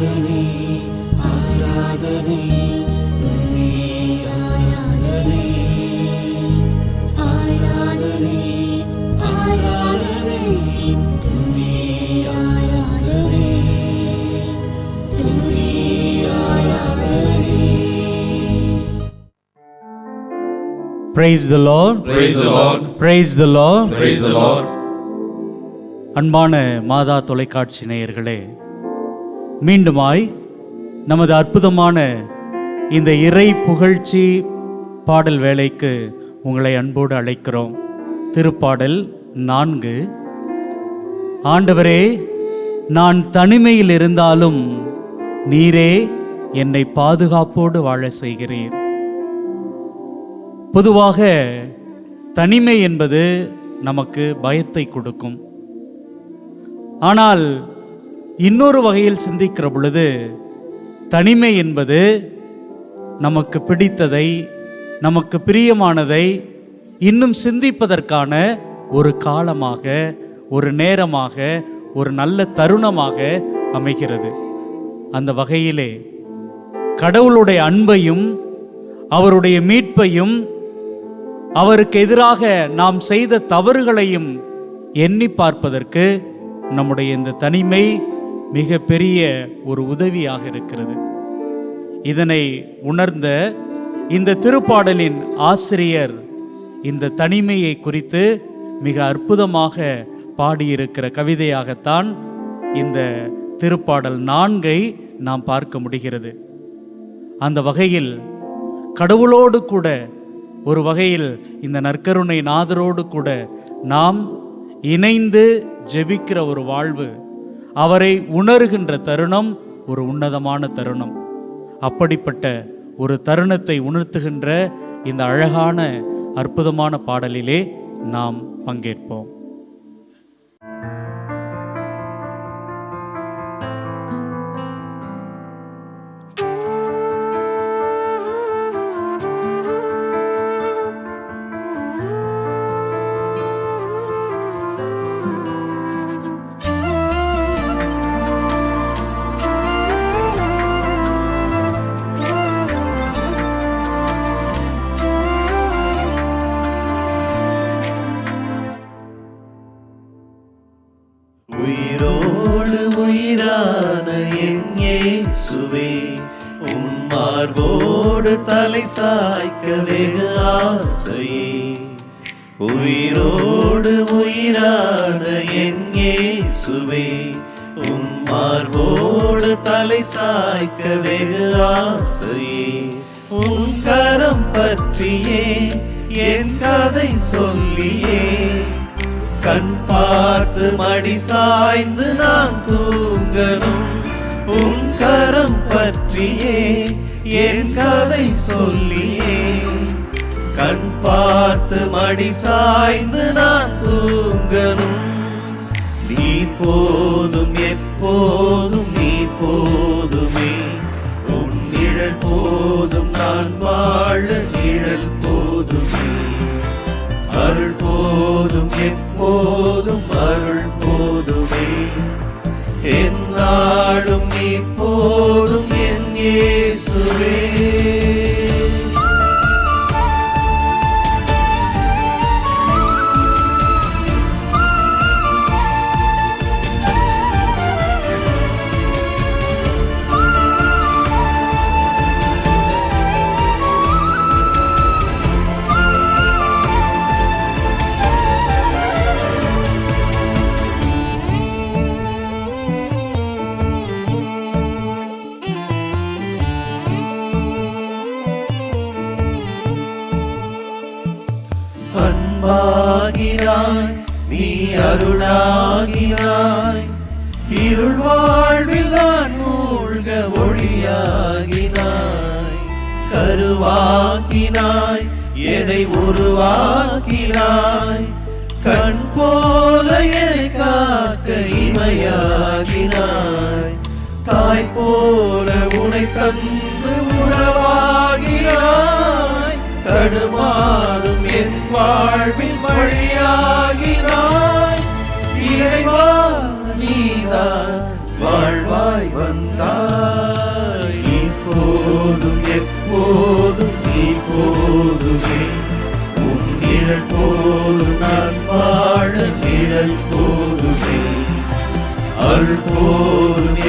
ஆராதனை ஆராதனை துதி ஆராதனை ஆராதனை ஆராதனை துதி ஆராதனை துதி ஆராதனை Praise the Lord. Praise the Lord. Praise the Lord. Praise the Lord. அன்பான மாதா தொலைக்காட்சி நேயர்களே மீண்டுமாய் நமது அற்புதமான இந்த இறை புகழ்ச்சி பாடல் வேலைக்கு உங்களை அன்போடு அழைக்கிறோம். திருப்பாடல் நான்கு. ஆண்டவரே நான் தனிமையில் இருந்தாலும் நீரே என்னை பாதுகாப்போடு வாழ செய்கிறீர். பொதுவாக தனிமை என்பது நமக்கு பயத்தை கொடுக்கும். ஆனால் இன்னொரு வகையில் சிந்திக்கிற பொழுது தனிமை என்பது நமக்கு பிடித்ததை நமக்கு பிரியமானதை இன்னும் சிந்திப்பதற்கான ஒரு காலமாக ஒரு நேரமாக ஒரு நல்ல தருணமாக அமைகிறது. அந்த வகையிலே கடவுளுடைய அன்பையும் அவருடைய மீட்பையும் அவருக்கு எதிராக நாம் செய்த தவறுகளையும் எண்ணி பார்ப்பதற்கு நம்முடைய இந்த தனிமை மிக பெரிய ஒரு உதவியாக இருக்கிறது. இதனை உணர்ந்த இந்த திருப்பாடலின் ஆசிரியர் இந்த தனிமையை குறித்து மிக அற்புதமாக பாடியிருக்கிற கவிதையாகத்தான் இந்த திருப்பாடல் நான்கை நாம் பார்க்க முடிகிறது. அந்த வகையில் கடவுளோடு கூட ஒரு வகையில் இந்த நற்கருணை நாதரோடு கூட நாம் இணைந்து ஜெபிக்கிற ஒரு வாழ்வு அவரை உணர்கின்ற தருணம் ஒரு உன்னதமான தருணம். அப்படிப்பட்ட ஒரு தருணத்தை உணர்த்துகின்ற இந்த அழகான அற்புதமான பாடலிலே நாம் பங்கேற்போம். சாய்க்க வெகு ஆசையே உயிரோடு உயிரான என் இயேசுவே உம் மார்போடு தலை சாய்க்க வெகு ஆசையே. உன் கரம் பற்றியே என் கதை சொல்லியே. கண் பார்த்து மடி சாய்ந்து நான் தூங்கணும். உன் கரம் பற்றியே என் கதை சொல்லியே. கண் பார்த்து மடி சாய்ந்து நான் தூங்கணும். நீ போதும் எப்போதும் நீ போதுமே. உன் நிழல் போதும் நான் வாழ நிழல் போதுமே. அருள் போதும் எப்போதும் அருள் போதுமே. என் நாளும் நீ போதும் என்னை உருவாக்கினாய். கண் போல என்னை காக்க இமையாகினாய் தாய் போல உனை தந்து உறவாகினாய். தடுமாறும் என் வாழ்வின் வழியாகினாய். இறைவா நீதான் 널 보며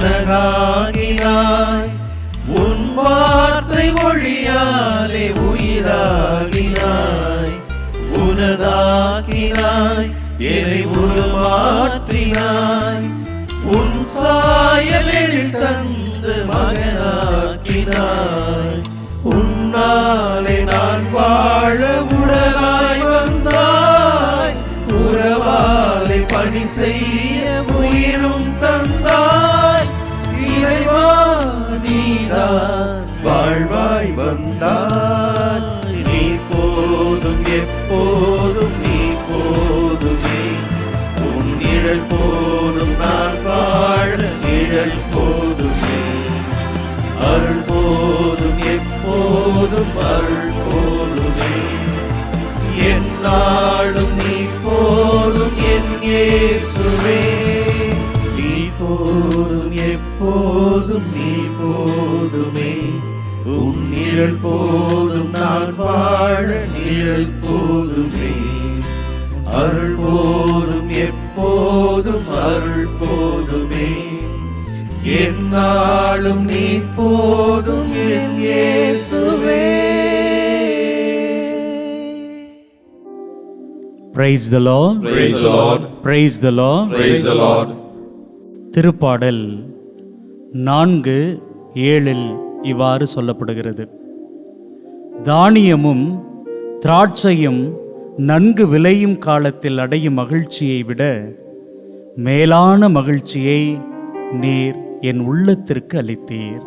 உலகாகினாய். உன் வார்த்தை மொழியாலே உயிராகினாய். உனதாகினாய் என்னை உருமாற்றினாய். உன் சாயலில் தந்து மகனாக்கினாய். உன்னாலே நான் வாழ உடலாய் வந்தாய். உறவாலை பணி செய்ய வந்தார் நீ போதும் எப்போதும் நீ போதுமே. உன் நிழல் போதும் நான் வாழ நிழல் போதுமே. அருள் போதும் எப்போதும் அருள் போதுமே. என்னாலும் நீ போதும் என் இயேசுவே. நீ போதும் எப்போதும் நீ போதுமே. நிழல் போதும் நான் வாழ நிழல் போதுமே அருள் போதும் எப்போதும் அருள் போதுமே. என்னாலும் நீ போதும் என் இயேசுவே. Praise the Lord Praise the Lord. Praise the Lord Praise the Lord. திருப்பாடல் நான்கு ஏழில் இவ்வாறு சொல்லப்படுகிறது. தானியமும் திராட்சையும் நன்கு விளையும் காலத்தில் அடையும் மகிழ்ச்சியை விட மேலான மகிழ்ச்சியை நீர் என் உள்ளத்திற்கு அளித்தீர்.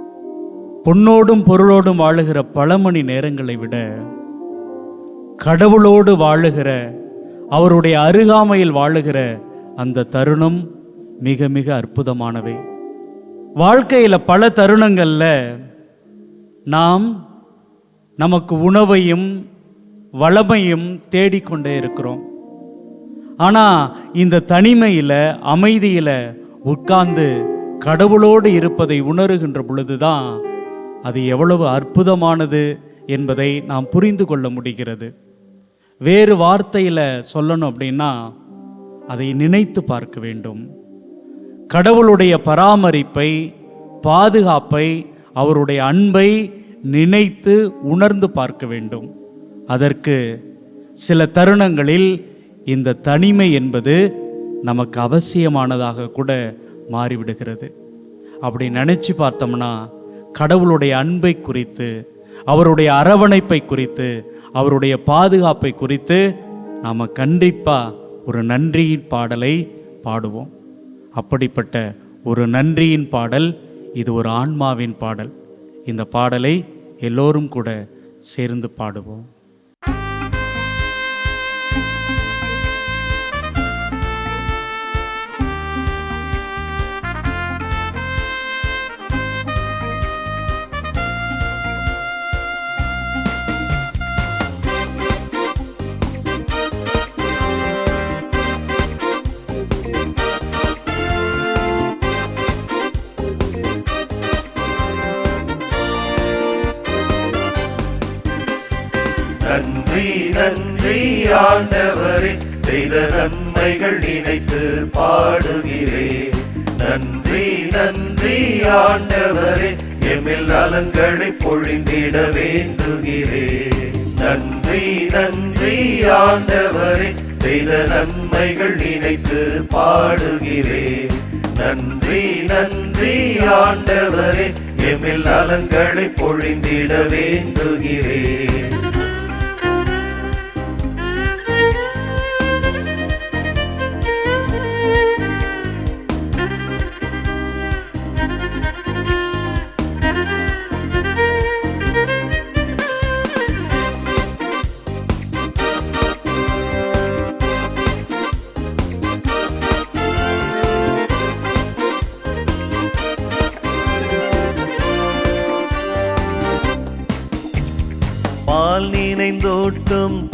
பொன்னோடும் பொருளோடும் வாழுகிற பல மணி நேரங்களை விட கடவுளோடு வாழுகிற அவருடைய அருகாமையில் வாழுகிற அந்த தருணம் மிக மிக அற்புதமானவை. வாழ்க்கையில் பல தருணங்களில் நாம் நமக்கு உணவையும் வளமையும் தேடிக்கொண்டே இருக்கிறோம். ஆனால் இந்த தனிமையில் அமைதியில் உட்கார்ந்து கடவுளோடு இருப்பதை உணருகின்ற பொழுதுதான் அது எவ்வளவு அற்புதமானது என்பதை நாம் புரிந்து கொள்ள முடிகிறது. வேறு வார்த்தையில் சொல்லணும் அப்படின்னா அதை நினைத்து பார்க்க வேண்டும். கடவுளுடைய பராமரிப்பை பாதுகாப்பை அவருடைய அன்பை நினைத்து உணர்ந்து பார்க்க வேண்டும். அதற்கு சில தருணங்களில் இந்த தனிமை என்பது நமக்கு அவசியமானதாக கூட மாறிவிடுகிறது. அப்படி நினச்சி பார்த்தோம்னா கடவுளுடைய அன்பை குறித்து அவருடைய அரவணைப்பை குறித்து அவருடைய பாதுகாப்பை குறித்து நாம் கண்டிப்பாக ஒரு நன்றியின் பாடலை பாடுவோம். அப்படிப்பட்ட ஒரு நன்றியின் பாடல் இது ஒரு ஆன்மாவின் பாடல். இந்த பாடலை எல்லோரும் கூட சேர்ந்து பாடுவோம். ஆண்டவரே செய்த நன்மைகள் நினைத்து பாடுகிறேன் நன்றி நன்றி ஆண்டவரே எம்மில் நலன்களை பொழிந்திட வேண்டுகிறேன் நன்றி நன்றி ஆண்டவரே செய்த நன்மைகள் நினைத்து பாடுகிறேன் நன்றி நன்றி ஆண்டவரே எம்மில் நலன்களை பொழிந்திட வேண்டுகிறேன்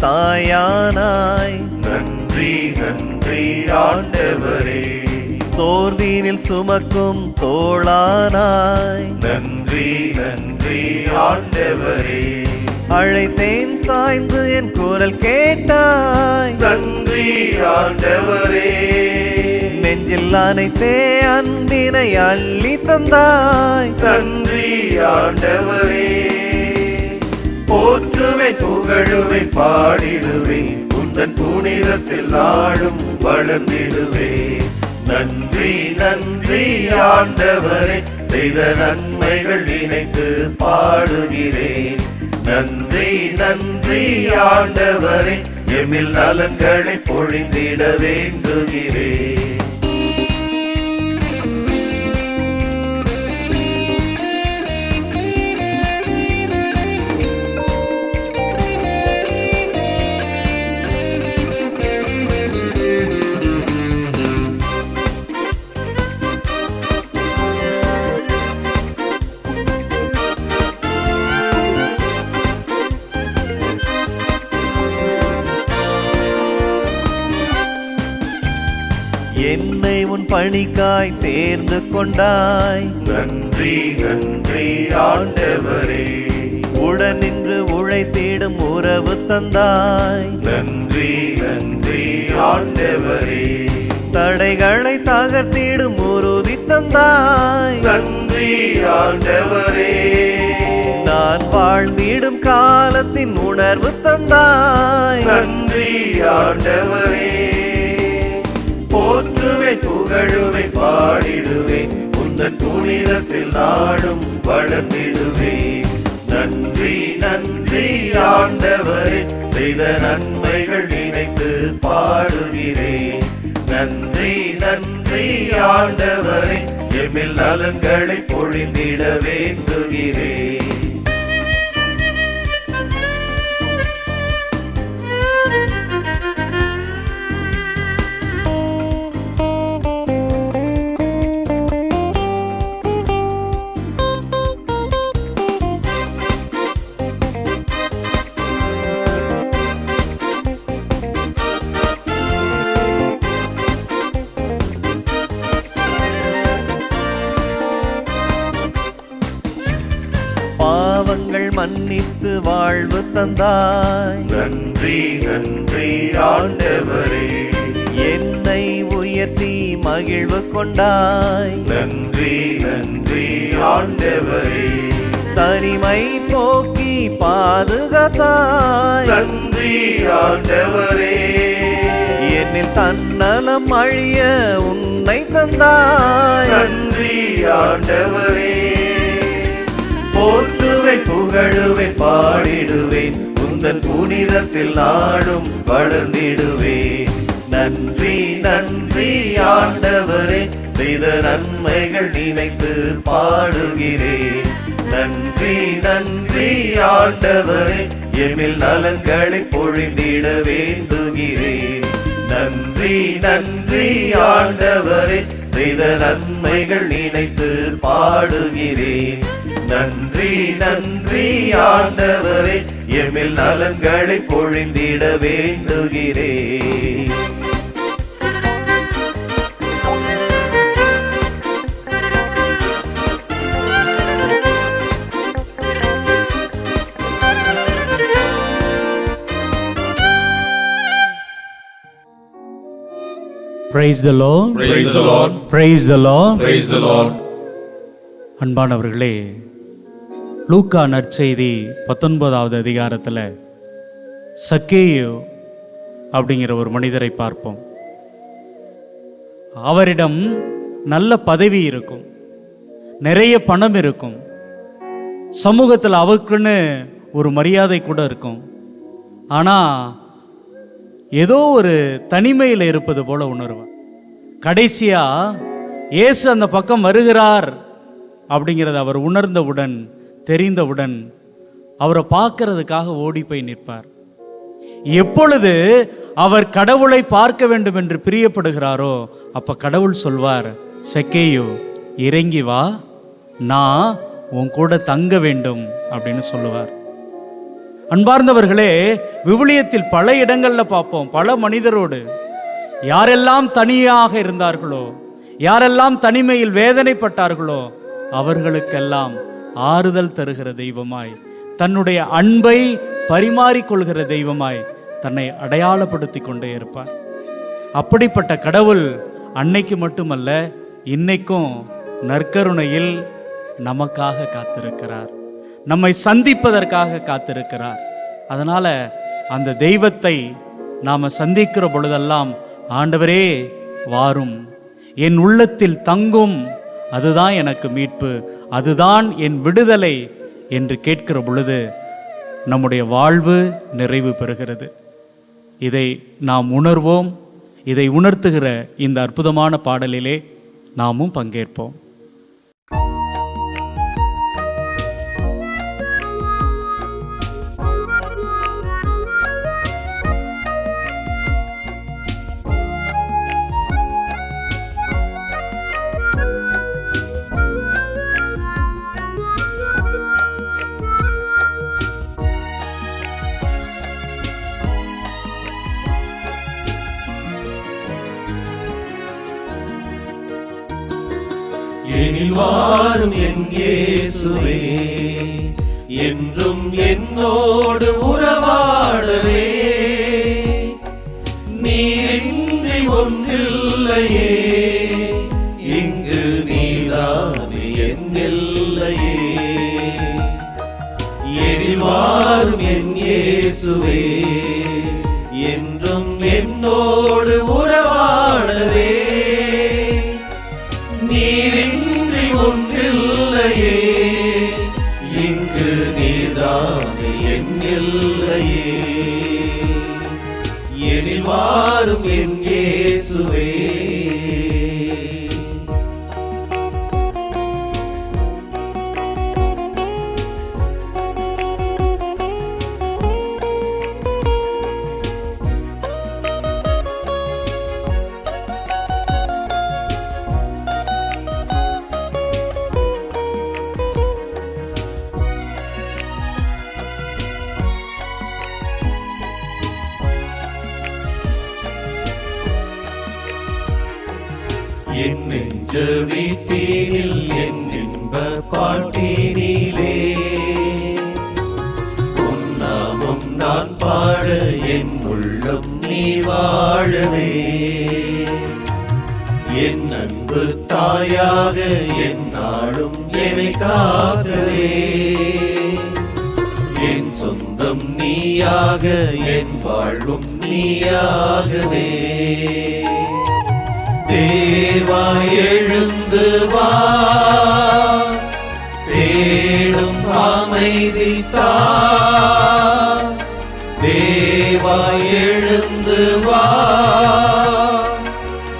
தாயானாய். நன்றி நன்றி ஆண்டவரே. சோர்வீனில் சுமக்கும் தோளானாய் நன்றி நன்றி ஆண்டவரே. அழைத்தேன் சாய்ந்து என் குரல் கேட்டாய். நன்றி ஆண்டவரே. நெஞ்ச நெஞ்சில் அனைத்தே அன்பினை அள்ளி தந்தாய். நன்றி ஆண்டவரே. போற்றுவேன் புகழுவேன் பாடிடுவேன். உந்தன் புனிதத்தில் நாடும் வளர்ந்திடுவேன் நன்றி நன்றி ஆண்டவரே. செய்த நன்மைகள் நினைத்து பாடுகிறேன். நன்றி நன்றி ஆண்டவரே. எமில் நலன்களை பொழிந்திட வேண்டுகிறேன். பணிக்காய் தேர்ந்து கொண்டாய். நன்றி நன்றி ஆண்டவரே. உடனின்று உழைத்திடும் உறவு தந்தாய். நன்றி நன்றி ஆண்டவரே. தடைகளை தகர்த்திடும் உறுதி தந்தாய். நன்றி ஆண்டவரே. நான் வாழ்ந்திடும் காலத்தின் உணர்வு தந்தாய். நன்றி ஆண்டவரே. போற்றுவே புகழுவை பாடிடுவேன் உந்தன் புனிதத்தில் நாடும் வளர்ந்திடுவேன் நன்றி நன்றி ஆண்டவரே. செய்த நன்மைகள் நினைத்து பாடுகிறேன் நன்றி நன்றி ஆண்டவரே. எம்மில் நலன்களை பொழிந்திட வேண்டுகிறேன் மன்னித்து வாழ்வு தந்தாய். நன்றி நன்றி ஆண்டவரே. என்னை உயர்த்தி மகிழ்வு கொண்டாய். நன்றி நன்றி ஆண்டவரே. தனிமை போக்கி பாதுகாத்தாய். நன்றி ஆண்டவரே. என்னில் தன்னலம் அழிய உன்னை தந்தாய். நன்றி ஆண்டவரே. போற்றுவேன் புகழுவேன் பாடிடுவேன். உந்தன் புனிதத்தில் நாடும் வளர்ந்திடுவேன். நன்றி நன்றி ஆண்டவரே செய்த நன்மைகள் நினைத்து பாடுகிறேன். நன்றி நன்றி ஆண்டவரே எமில் நலன்களை பொழிந்திட வேண்டுகிறேன். நன்றி நன்றி ஆண்டவரே செய்த நன்மைகள் நினைத்து பாடுகிறேன். நன்றி நன்றி ஆண்டவரே எம்மில் நலன்களை பொழிந்திட வேண்டுகிறேன் praise the Lord Praise the Lord. Praise the Lord Praise the Lord. அன்பானவர்களே லூக்கா நற்செய்தி பத்தொன்பதாவது அதிகாரத்தில் சக்கேயோ அப்படிங்கிற ஒரு மனிதரை பார்ப்போம். அவரிடம் நல்ல பதவி இருக்கும். நிறைய பணம் இருக்கும். சமூகத்தில் அவருக்குன்னு ஒரு மரியாதை கூட இருக்கும். ஆனால் ஏதோ ஒரு தனிமையில் இருப்பது போல உணர்வேன் கடைசியாக இயேசு அந்த பக்கம் வருகிறார் அப்படிங்கிறத அவர் உணர்ந்தவுடன் தெரிந்தவுடன் அவரை பார்க்கறதுக்காக ஓடி போய் நிற்பார். எப்பொழுது அவர் கடவுளை பார்க்க வேண்டும் என்று பிரியப்படுகிறாரோ அப்ப கடவுள் சொல்வார் செக்கேயோ இறங்கி வா நான் உன் கூட தங்க வேண்டும் அப்படின்னு சொல்லுவார். அன்பார்ந்தவர்களே விவிலியத்தில் பல இடங்களில் பார்ப்போம் பல மனிதரோடு. யாரெல்லாம் தனியாக இருந்தார்களோ யாரெல்லாம் தனிமையில் வேதனைப்பட்டார்களோ அவர்களுக்கெல்லாம் ஆறுதல் தருகிற தெய்வமாய் தன்னுடைய அன்பை பரிமாறிக்கொள்கிற தெய்வமாய் தன்னை அடையாளப்படுத்தி கொண்டே இருப்பார். அப்படிப்பட்ட கடவுள் அன்னைக்கு மட்டுமல்ல இன்னைக்கும் நற்கருணையில் நமக்காக காத்திருக்கிறார். நம்மை சந்திப்பதற்காக காத்திருக்கிறார். அதனால் அந்த தெய்வத்தை நாம் சந்திக்கிற பொழுதெல்லாம் ஆண்டவரே வாரும். என் உள்ளத்தில் தங்கும் அதுதான் எனக்கு மீட்பு. அதுதான் என் விடுதலை என்று கேட்கிற பொழுது நம்முடைய வாழ்வு நிறைவு பெறுகிறது. இதை நாம் உணர்வோம். இதை உணர்த்துகிற இந்த அற்புதமான பாடலிலே நாமும் பங்கேற்போம். இயேசுவே என்றும் என்னோடு உறவாடவே. நீரின்றி ஒன்றில்லையே இங்கு நீதானே என் எல்லையே எனில் என் இயேசுவே என்றும் என்னோடு உற வீட்டினில் என் இன்ப பாட்டினிலே. உன்னாமும் நான் பாட என் உள்ளம் நீ வாழவே. என் அன்பு தாயாக என் நாளும் என்னை காக்கவே என் சொந்தம் நீயாக என் வாழ்வும் நீயாகவே. தேவா எழுந்து வா. தேடும் அமைதி தா. தேவா எழுந்து வா.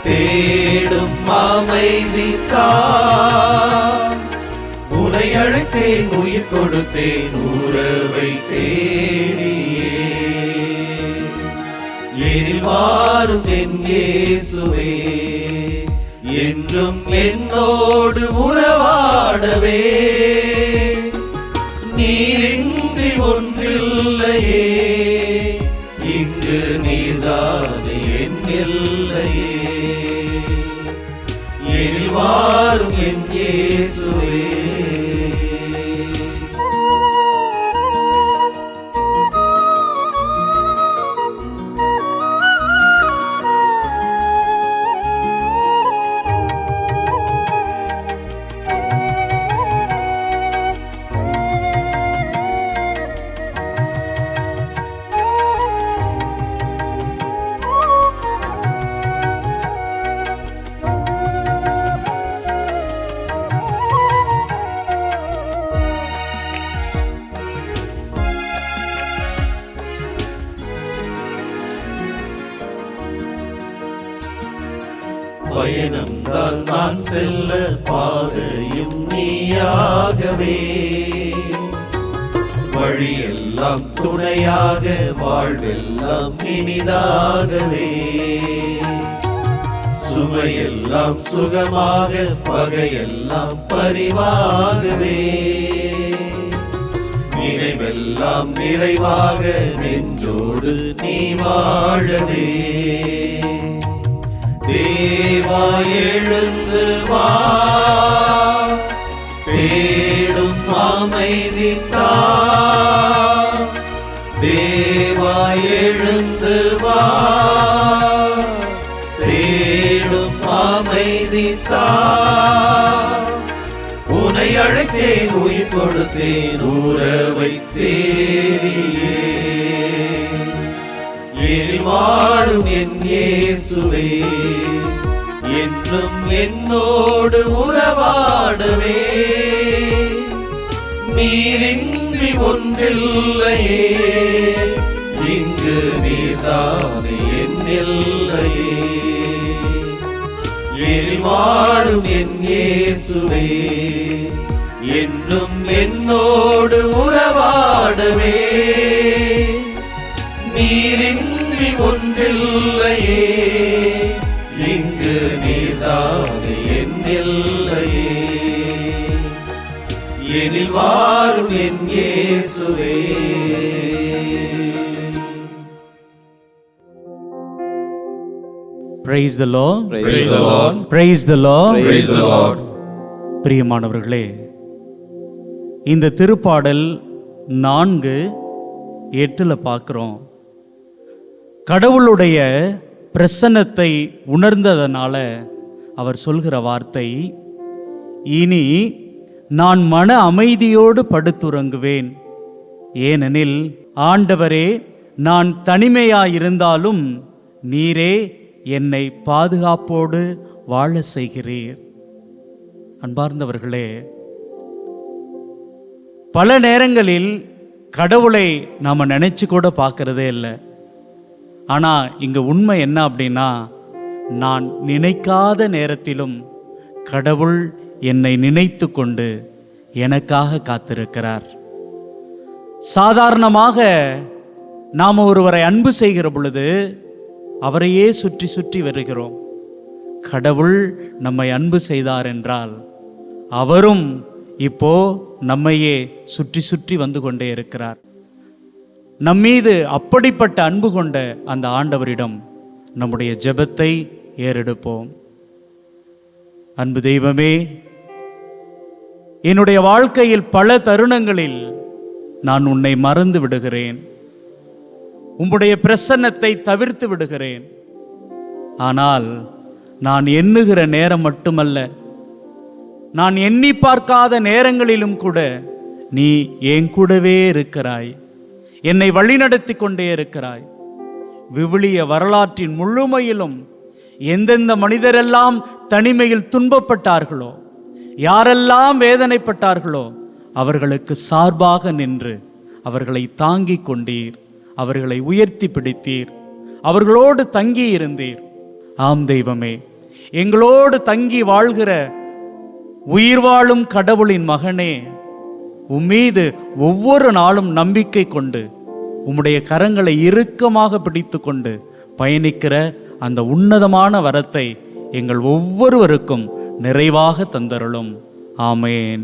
தேடும் அமைதி தா. உனை அழைத்தேன் உயிர் கொடுத்தேன் உறவை தேடியே. எனில் வாரும் என் இயேசுவே. என்றும் என்னோடு உறவாடவே. சுமையெல்லாம் சுகமாக பகையெல்லாம் பரிவாகவே. நினைவெல்லாம் நிறைவாக நின்றோடு நீ வாழவே. தேவா எழுந்து வா. தேடும் அமைதி தா. தேவா எழுந்து வா. உனை அழைத்தேன் உயிர் கொடுத்தேன் ஊற வைத்தேரியே எழில் வாழும் என் இயேசுவே என்றும் என்னோடு உறவாடுவே. நீரின்றி ஒன்றில்லையே இங்கு நீர்தானே என்னில்லையே. எல்லையே வாழும் என் இயேசுவே. என்றும் என்னோடு உறவாடவே. நீரின்றி ஒன்றில்லையே. இங்கு நீர்தானே என் எல்லையே எனில் வாழும் என் இயேசுவே. Praise the Lord Praise the Lord. Praise the Lord Praise the Lord. பிரியமானவர்களே இந்த திருப்பாடல் நான்கு எட்டுல பார்க்குறோம். கடவுளுடைய பிரசன்னத்தை உணர்ந்ததனால அவர் சொல்கிற வார்த்தை இனி நான் மன அமைதியோடு படுத்துறங்குவேன். ஏனெனில் ஆண்டவரே நான் தனிமையாயிருந்தாலும் நீரே என்னை பாதுகாப்போடு வாழ செய்கிறீர். அன்பார்ந்தவர்களே பல நேரங்களில் கடவுளை நாம் நினைச்சு கூட பார்க்கறதே இல்லை. ஆனால் இங்கே உண்மை என்ன அப்படின்னா நான் நினைக்காத நேரத்திலும் கடவுள் என்னை நினைத்து கொண்டு எனக்காக காத்திருக்கிறார். சாதாரணமாக நாம் ஒருவரை அன்பு செய்கிற பொழுது அவரையே சுற்றி சுற்றி வருகிறோம். கடவுள் நம்மை அன்பு செய்தார் என்றால் அவரும் இப்போ நம்மையே சுற்றி சுற்றி வந்து கொண்டே இருக்கிறார். நம்மீது அப்படிப்பட்ட அன்பு கொண்ட அந்த ஆண்டவரிடம் நம்முடைய ஜெபத்தை ஏறெடுப்போம். அன்பு தெய்வமே என்னுடைய வாழ்க்கையில் பல தருணங்களில் நான் உன்னை மறந்து விடுகிறேன். உம்முடைய பிரசன்னத்தை தவிர்த்து விடுகிறேன். ஆனால் நான் எண்ணுகிற நேரம் மட்டுமல்ல நான் எண்ணி பார்க்காத நேரங்களிலும் கூட நீ என் கூடவே இருக்கிறாய். என்னை வழிநடத்தி கொண்டே இருக்கிறாய். விவிலிய வரலாற்றின் முழுமையிலும் எந்தெந்த மனிதரெல்லாம் தனிமையில் துன்பப்பட்டார்களோ யாரெல்லாம் வேதனைப்பட்டார்களோ அவர்களுக்கு சார்பாக நின்று அவர்களை தாங்கிக் கொண்டீர். அவர்களை உயர்த்தி பிடித்தீர். அவர்களோடு தங்கி இருந்தீர். ஆம் தெய்வமே எங்களோடு தங்கி வாழ்கிற உயிர் வாழும் கடவுளின் மகனே உம்மீது ஒவ்வொரு நாளும் நம்பிக்கை கொண்டு உம்முடைய கரங்களை இறுக்கமாக பிடித்து கொண்டு பயணிக்கிற அந்த உன்னதமான வரத்தை எங்கள் ஒவ்வொருவருக்கும் நிறைவாக தந்தருளும். ஆமேன்.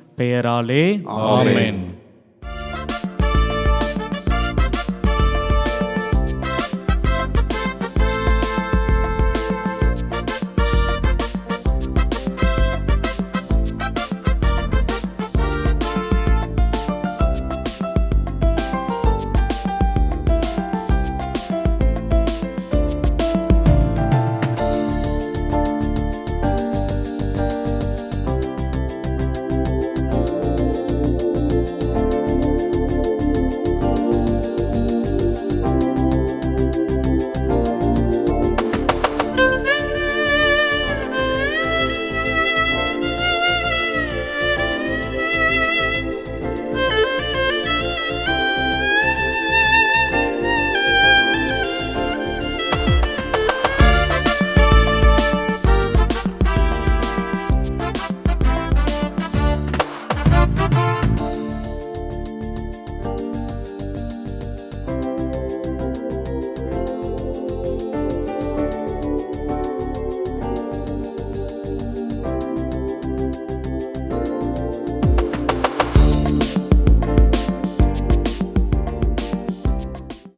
பெயராலே ஆமென்.